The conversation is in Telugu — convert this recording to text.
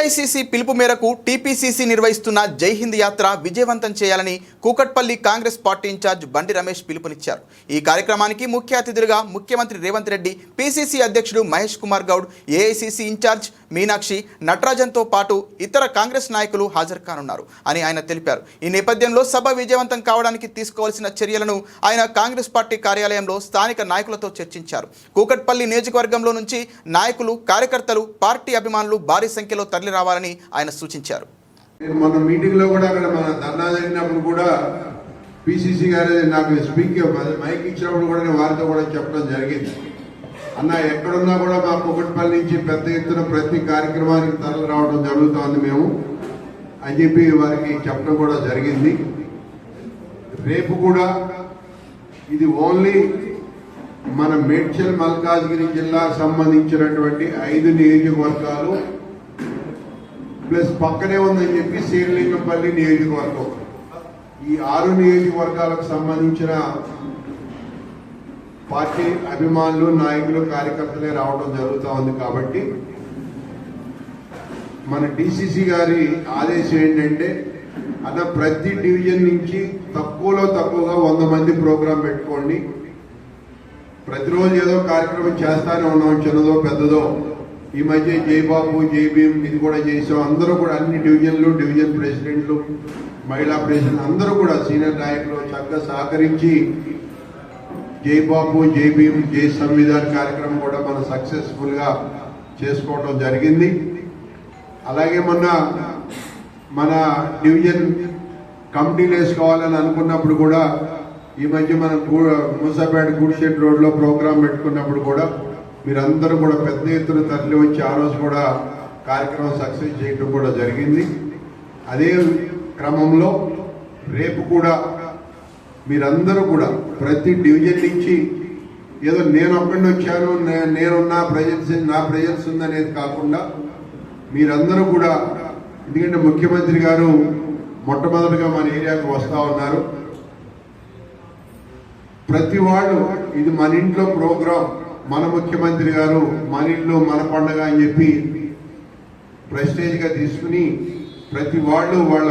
ఏఐసిసి పిలుపు మేరకు టీపీసీసీ నిర్వహిస్తున్న జై హింద్ యాత్ర విజయవంతం చేయాలని కూకట్పల్లి కాంగ్రెస్ పార్టీ ఇన్ఛార్జ్ బండి రమేష్ పిలుపునిచ్చారు. ఈ కార్యక్రమానికి ముఖ్య అతిథులుగా ముఖ్యమంత్రి రేవంత్ రెడ్డి పీసీసీ అధ్యక్షుడు మహేష్ కుమార్ గౌడ్ ఏఐసిసి ఇన్ఛార్జ్ మీనాక్షి నటరాజన్తో పాటు ఇతర కాంగ్రెస్ నాయకులు హాజరు కానున్నారు అని ఆయన తెలిపారు. ఈ నేపథ్యంలో సభ విజయవంతం కావడానికి తీసుకోవాల్సిన చర్యలను ఆయన కాంగ్రెస్ పార్టీ కార్యాలయంలో స్థానిక నాయకులతో చర్చించారు. కూకట్పల్లి నియోజకవర్గంలో నుంచి నాయకులు కార్యకర్తలు పార్టీ అభిమానులు భారీ సంఖ్యలో తరలి తీసుకురావాలని ఆయన సూచించారు. మన మీటింగ్లో మీటింగ్లో కూడా అక్కడ మన ధర్నా జరిగినప్పుడు కూడా పిసిసి గారు నాకు స్పీక్ మైక్ ఇచ్చినప్పుడు కూడా నేను వారితో కూడా చెప్పడం జరిగింది. అన్న ఎక్కడున్నా కూడా మా కుకట్పల్లి నుంచి పెద్ద ఎత్తున ప్రతి కార్యక్రమానికి తరలి రావడం జరుగుతోంది మేము. అని చెప్పి వారికి చెప్పడం కూడా జరిగింది. రేపు కూడా ఇది ఓన్లీ మన మేడ్చల్ మల్కాజ్గిరి జిల్లా సంబంధించినటువంటి ఐదు నియోజకవర్గాలు ప్లస్ పక్కనే ఉందని చెప్పి శ్రీలింగంపల్లి నియోజకవర్గం. ఈ ఆరు నియోజకవర్గాలకు సంబంధించిన పార్టీ అభిమానులు నాయకులు కార్యకర్తలే రావడం జరుగుతూ ఉంది కాబట్టి మన డిసిసి గారి ఆదేశం ఏంటంటే అన్న ప్రతి డివిజన్ నుంచి తక్కువలో తక్కువగా వంద మంది ప్రోగ్రాం పెట్టుకోండి. ప్రతిరోజు ఏదో కార్యక్రమం చేస్తానే ఉన్నాం చిన్నదో పెద్దదో. ఈ మధ్య జైబాబు జై ఇది కూడా చేసాం. అందరూ కూడా అన్ని డివిజన్లు డివిజన్ ప్రెసిడెంట్లు మహిళా ప్రెసిడెంట్ అందరూ కూడా సీనియర్ నాయకులు చక్కగా సహకరించి జయబాబు జేబీఎం జై సంవిధాన్ కార్యక్రమం కూడా మనం సక్సెస్ఫుల్గా చేసుకోవడం జరిగింది. అలాగే మొన్న మన డివిజన్ కమిటీలు వేసుకోవాలని అనుకున్నప్పుడు కూడా ఈ మధ్య మనం మూసాపేట గుడిషెట్ రోడ్లో ప్రోగ్రాం పెట్టుకున్నప్పుడు కూడా మీరందరూ కూడా పెద్ద ఎత్తున తరలి వచ్చి ఆ రోజు కూడా కార్యక్రమం సక్సెస్ చేయడం కూడా జరిగింది. అదే క్రమంలో రేపు కూడా మీరందరూ కూడా ప్రతి డివిజన్ నుంచి ఏదో నేను ఒక్కడిని వచ్చాను నేను నేనున్నా ప్రజెన్స్ నా ప్రజెన్స్ ఉందనేది కాకుండా మీరందరూ కూడా ఎందుకంటే ముఖ్యమంత్రి గారు మొట్టమొదటిగా మన ఏరియాకు వస్తూ ఉన్నారు. ప్రతి వాళ్ళు ఇది మన ఇంట్లో ప్రోగ్రాం. మన ముఖ్యమంత్రి గారు మన ఇల్లు మన పండగ అని చెప్పి ప్రెస్టేజ్గా తీసుకుని ప్రతి వాళ్ళు వాళ్ళ